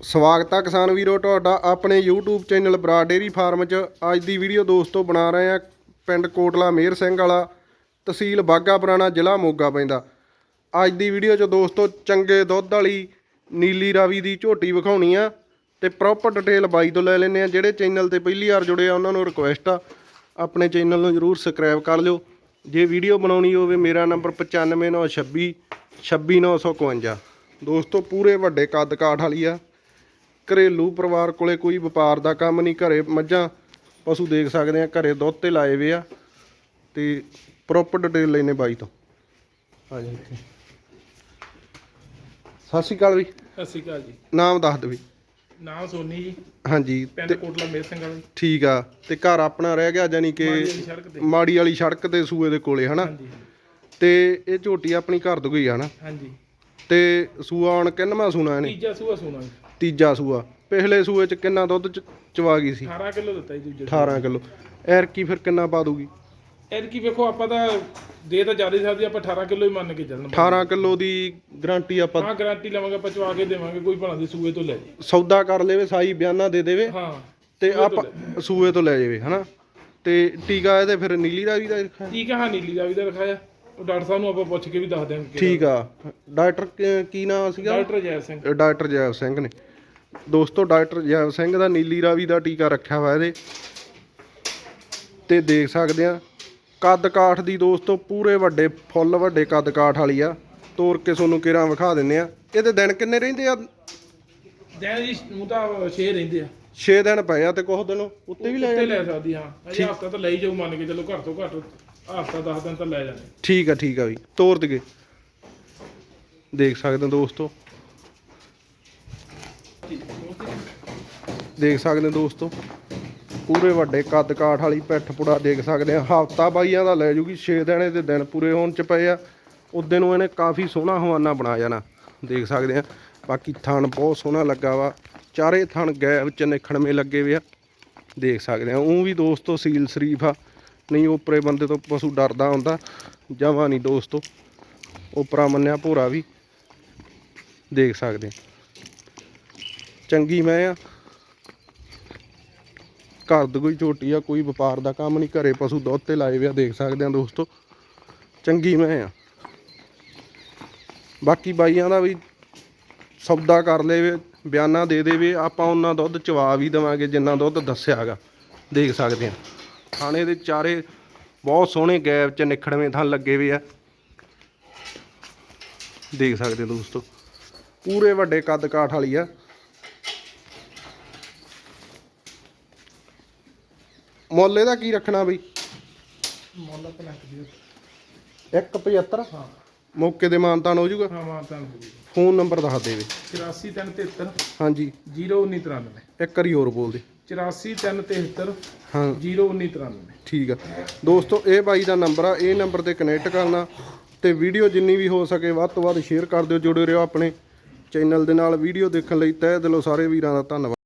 ਸਵਾਗਤ ਹੈ ਕਿਸਾਨ ਵੀਰੋ, ਤੁਹਾਡਾ ਆਪਣੇ YouTube channel Bara dairy farm 'ਚ। ਅੱਜ ਦੀ ਵੀਡੀਓ ਦੋਸਤੋ ਬਣਾ ਰਹੇ ਆ ਪਿੰਡ ਕੋਟਲਾ ਮੇਰ ਸਿੰਘ ਵਾਲਾ, ਤਹਿਸੀਲ ਬਾਗਾ ਪੁਰਾਣਾ, ਜ਼ਿਲ੍ਹਾ ਮੋਗਾ ਪੈਂਦਾ। ਅੱਜ ਦੀ ਵੀਡੀਓ 'ਚ ਦੋਸਤੋ ਚੰਗੇ ਦੁੱਧ ਵਾਲੀ ਨੀਲੀ ਰਾਵੀ ਦੀ ਝੋਟੀ ਵਿਖਾਉਣੀ ਆ ਤੇ ਪ੍ਰੋਪਰ ਡਿਟੇਲ ਬਾਈ ਤੋਂ ਲੈ ਲੈਨੇ ਆ, ਜਿਹੜੇ ਚੈਨਲ ਤੇ ਪਹਿਲੀ ਵਾਰ ਜੁੜੇ ਆ, ਉਹਨਾਂ ਨੂੰ ਰਿਕੁਐਸਟ ਆ। ਆਪਣੇ ਚੈਨਲ ਨੂੰ ਜਰੂਰ ਸਬਸਕ੍ਰਾਈਬ ਕਰ ਲਿਓ। ਜੇ ਵੀਡੀਓ ਬਣਾਉਣੀ ਹੋਵੇ, ਮੇਰਾ ਨੰਬਰ 95926 26951 ਦੋਸਤੋ ਪੂਰੇ ਵੱਡੇ ਕੱਦ ਕਾਠ ਵਾਲੀ ਆ। ਘਰੇਲੂ ਪਰਿਵਾਰ ਕੋਲੇ ਕੋਈ ਵਪਾਰ ਦਾ ਕੰਮ ਨਹੀਂ ਘਰੇ ਮੱਝਾਂ ਪਸ਼ੂ ਦੇਖ ਸਕਦੇ ਆ ਘਰੇ ਦੁੱਧ ਤੇ ਲਾਏ ਵੇ ਆ ਤੇ ਪ੍ਰੋਪਰ ਡਿਟੇਲ ਲੈਨੇ ਬਾਈ ਤੋਂ। ਆ ਜਾ ਇੱਥੇ। ਸਤਿ ਸ਼੍ਰੀ ਅਕਾਲ ਵੀ। ਸਤਿ ਸ਼੍ਰੀ ਅਕਾਲ ਜੀ। ਨਾਮ ਦੱਸ ਦੇ ਵੀ। ਨਾਮ ਸੋਨੀ ਜੀ। ਹਾਂਜੀ ਪਿੰਡ ਕੋਟਲਾ ਮੇਰ ਸਿੰਘ ਵਾਲੀ ਠੀਕ ਆ ਤੇ ਘਰ ਆਪਣਾ ਰਹਿ ਗਿਆ ਜਾਨੀ ਕਿ ਮਾੜੀ ਵਾਲੀ ਸੜਕ ਤੇ। ਸੂਏ ਦੇ ਕੋਲੇ ਹਨਾ? ਹਾਂਜੀ ਤੇ ਇਹ ਝੋਟੀ ਆਪਣੀ ਘਰ ਤੋਂ ਗਈ ਆ ਨਾ ਹਾਂਜੀ। ਤੇ ਸੂਆ ਹੁਣ ਕਿੰਨਵਾਂ ਸੂਣਾ ਇਹਨੇ? ਤੀਜਾ ਸੂਆ ਜੀ। ਤੀਜਾ ਸੂਆ। ਪਿਛਲੇ ਸੂਏ ਚ ਕਿੰਨਾ ਦੁੱਧ ਚ- ਚਵਾ ਗਈ ਸੀ? 18 ਕਿਲੋ ਦਿੱਤਾ ਜੀ ਦੂਜੇ 18 ਕਿਲੋ। ਐਰ ਕੀ ਫਿਰ ਕਿੰਨਾ ਪਾ ਦੂਗੀ? ਐਰ ਕੀ ਵੇਖੋ ਆਪਾਂ ਤਾਂ ਦੇ ਤਾਂ ਜ਼ਿਆਦਾ ਸਕਦੀ ਆਪਾਂ 18 ਕਿਲੋ ਹੀ ਮੰਨ ਕੇ ਚੱਲਣਾ 18 ਕਿਲੋ ਦੀ ਗਾਰੰਟੀ ਆਪਾਂ ਹਾਂ ਗਾਰੰਟੀ ਲਵਾਂਗੇ ਆਪਾਂ ਚਵਾ ਕੇ ਦੇਵਾਂਗੇ ਕੋਈ ਭਲਾ ਦੀ ਸੂਏ ਤੋਂ ਲੈ ਜੇ। ਸੌਦਾ ਕਰ ਲੇਵੇ ਸਾਈ ਬਿਆਨਾ ਦੇ ਦੇਵੇ ਹਾਂ ਤੇ ਆਪਾਂ ਸੂਏ ਤੋਂ ਲੈ ਜਾਵੇ ਹਨਾ? ਤੇ ਟੀਕਾ ਇਹਦੇ ਫਿਰ ਨੀਲੀ ਰਾਵੀ ਦਾ ਰੱਖਿਆ? ਠੀਕ ਹੈ ਹਾਂ ਨੀਲੀ ਦਾ ਵੀ ਤਾਂ ਰਖਾਇਆ। ਉਹ ਡਾਕਟਰ ਸਾਹਿਬ ਨੂੰ ਆਪਾਂ ਪੁੱਛ ਕੇ ਵੀ ਦੱਸ ਦਿਆਂਗੇ ਠੀਕ ਆ। ਡਾਕਟਰ ਕ- ਕੀ ਨਾਮ ਸੀਗਾ? ਡਾਕਟਰ ਜੈ ਸਿੰਘ। ਡਾਕਟਰ ਜੈਵ ਸਿੰਘ ਨੇ। ਦੋਸਤੋ ਡਾਕਟਰ ਜੈਵ ਸਿੰਘ ਦਾ ਨੀਲੀ ਰਾਵੀ ਦਾ ਟੀਕਾ ਰੱਖਿਆ ਹੋਇਆ ਇਹਦੇ। ਤੇ ਦੇਖ ਸਕਦੇ ਆ ਕੱਦ ਕਾਠ ਦੀ ਦੋਸਤੋ ਪੂਰੇ ਵੱਡੇ ਫੁੱਲ ਵੱਡੇ ਕੱਦ ਕਾਠ ਵਾਲੀ ਆ। ਤੋਰ ਕੇ ਤੁਹਾਨੂੰ ਕਿਰਾਂ ਵਿਖਾ ਦਿੰਨੇ ਆ। ਇਹਦੇ ਦਿਨ ਕਿੰਨੇ ਰਹਿੰਦੇ ਆ? ਦੈਨ ਜੀ ਤਾਂ 6 ਰਹਿੰਦੇ ਆ। 6 ਦਿਨ ਪਏ ਆ ਤੇ ਕੁਝ ਦਿਨ ਉੱਤੇ ਵੀ ਲੈ ਉੱਤੇ ਲੈ ਸਕਦੀ ਹਾਂ। ਅਜੇ ਹਫਤਾ ਤਾਂ ਲੈ ਹੀ ਜਾਊ ਮੰਨ ਕੇ ਚਲੋ ਘੱਟ ਤੋਂ ਘੱਟ ਹਫਤਾ 10 ਦਿਨ ਤਾਂ ਲੈ ਜਾਣੇ ਠੀਕ ਆ ਠੀਕ ਆ ਵੀ। ਤੋਰ ਦਗੇ ਦੇਖ ਸਕਦੇ ਹੋ ਦੋਸਤੋ। ਦੇਖ ਸਕਦੇ ਹੋ ਦੋਸਤੋ। ਪੂਰੇ ਵੱਡੇ ਕੱਦ ਕਾਠ ਵਾਲੀ ਪਿੱਠ ਪੁੜਾ ਦੇਖ ਸਕਦੇ ਆ। ਹਫਤਾ ਬਾਈਆਂ ਦਾ ਲੈ ਜੂਗੀ 6 ਦਿਨ ਇਹਦੇ ਦਿਨ ਪੂਰੇ ਹੋਣ ਚ ਪਏ ਆ। ਉਦੋਂ ਨੂੰ ਇਹਨੇ ਕਾਫੀ ਸੋਹਣਾ ਹਵਾਨਾ ਬਣਾ ਜਾਣਾ। ਦੇਖ ਸਕਦੇ ਆ। ਬਾਕੀ ਥਣ ਬਹੁਤ ਸੋਹਣਾ ਲੱਗਾ ਵਾ। ਚਾਰੇ ਥਣ ਗਏ ਵਿੱਚ ਨਿਖੜਵੇਂ ਲੱਗੇ ਵੇ ਆ। ਦੇਖ ਸਕਦੇ ਆ ਉਹ ਵੀ ਦੋਸਤੋ ਸੀਲ ਸ਼ਰੀਫ ਆ। ਨਹੀਂ, ਉਪਰੇ ਬੰਦੇ ਤੋਂ ਪਸ਼ੂ ਡਰਦਾ ਹੁੰਦਾ। ਜਮਾ ਨਹੀਂ ਦੋਸਤੋ। ਉਪਰਾ ਮੰਨਿਆ ਭੋਰਾ ਵੀ। ਦੇਖ ਸਕਦੇ ਆ। ਚੰਗੀ ਮੈਂ ਆ। ਘਰ ਦੀ ਕੋਈ ਝੋਟੀ ਆ, ਕੋਈ ਵਪਾਰ ਦਾ ਕੰਮ ਨਹੀਂ। ਘਰੇ ਪਸ਼ੂ ਦੁੱਧ ਤੇ ਲਾਏ ਵੇ ਦੇਖ ਸਕਦੇ ਆ ਦੋਸਤੋ। ਚੰਗੀ ਮੈਂ ਆ। ਬਾਕੀ ਬਾਈਆਂ ਦਾ ਵੀ ਸੌਦਾ ਕਰ ਲੇਵੇ ਬਿਆਨਾ ਦੇ ਦੇਵੇ ਆਪਾਂ ਉਹਨਾਂ ਦੁੱਧ ਚਵਾ ਵੀ ਦੇਵਾਂਗੇ ਜਿੰਨਾ ਦੁੱਧ ਦੱਸਿਆਗਾ। ਦੇਖ ਸਕਦੇ ਆ ਥਾਣੇ ਦੇ ਚਾਰੇ ਬਹੁਤ ਸੋਹਣੇ ਗੈਪ ਚ ਨਿਖੜਵੇਂ ਥਾਂ ਲੱਗੇ ਵੇ ਆ। ਦੇਖ ਸਕਦੇ ਹੋ ਦੋਸਤੋ ਪੂਰੇ ਵੱਡੇ ਕੱਦ ਕਾਠ ਵਾਲੀ ਆ। ਮੁੱਲ ਇਹਦਾ ਕੀ ਰੱਖਣਾ ਬਈ? ਮੁੱਲ ਕਨੈਕਟ ਜੀ 175 ਹਾਂ। ਮੌਕੇ ਦੇ ਮਾਨਤਾਨ ਹੋ ਜਾਊਗਾ? ਹਾਂ ਮਾਤਾ ਨੂੰ ਫੋਨ ਨੰਬਰ ਦੱਸ ਦੇਵੇ 84373 ਹਾਂਜੀ। 0993 ਇੱਕ ਵਾਰੀ ਹੋਰ ਬੋਲ ਦੇ। 84373 ਹਾਂ। 0993 ਠੀਕ ਆ। ਦੋਸਤੋ ਇਹ ਬਾਈ ਦਾ ਨੰਬਰ ਆ ਇਹ ਨੰਬਰ ਤੇ ਕਨੈਕਟ ਕਰਨਾ ਤੇ ਵੀਡੀਓ ਜਿੰਨੀ ਵੀ ਹੋ ਸਕੇ ਵੱਧ ਤੋਂ ਵੱਧ ਸ਼ੇਅਰ ਕਰ ਦਿਓ ਜੁੜੇ ਰਹੋ ਆਪਣੇ ਚੈਨਲ ਦੇ ਨਾਲ। ਵੀਡੀਓ ਦੇਖਣ ਲਈ ਤਹਿ ਦਿਲੋਂ ਸਾਰੇ ਵੀਰਾਂ ਦਾ ਧੰਨਵਾਦ।